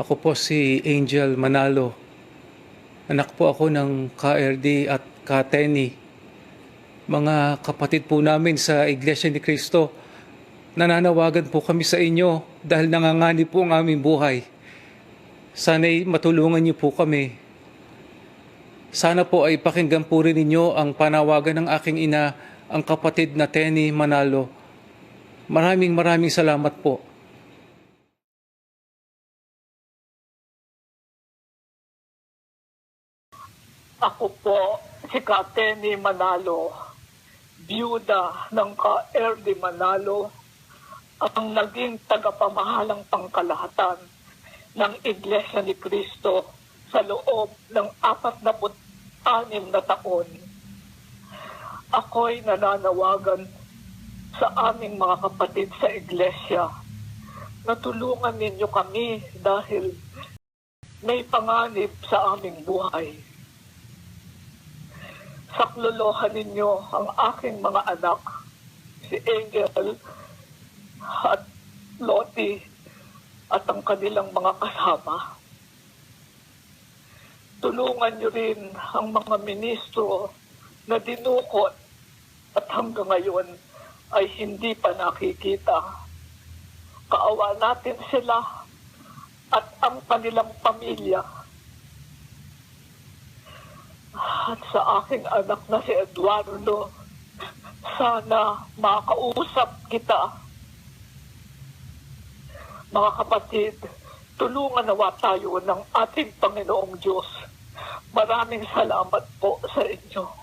Ako po si Angel Manalo. Anak po ako ng KRD at Kateni. Mga kapatid po namin sa Iglesia ni Cristo, nananawagan po kami sa inyo dahil nanganganib po ang aming buhay. Sana'y matulungan niyo po kami. Sana po ay pakinggan po rin ninyo ang panawagan ng aking ina, ang kapatid na Tenny Manalo. Maraming maraming salamat po. Ako po si Kateni Manalo, biyuda ng ka-RD Manalo, ang naging tagapamahalang pangkalahatan ng Iglesia ni Cristo sa loob ng apat na anim na taon. Ako'y nananawagan sa aming mga kapatid sa Iglesia na tulungan ninyo kami dahil may panganib sa aming buhay saklolohan ninyo ang aking mga anak, si Angel at Lottie at ang kanilang mga kasama. Tulungan niyo rin ang mga ministro na dinukot at hanggang ngayon ay hindi pa nakikita. Kaawa natin sila at ang kanilang pamilya at sa aking anak na si Eduardo, sana makausap kita. Mga kapatid, tulungan nawa tayo ng ating Panginoong Diyos. Maraming salamat po sa inyo.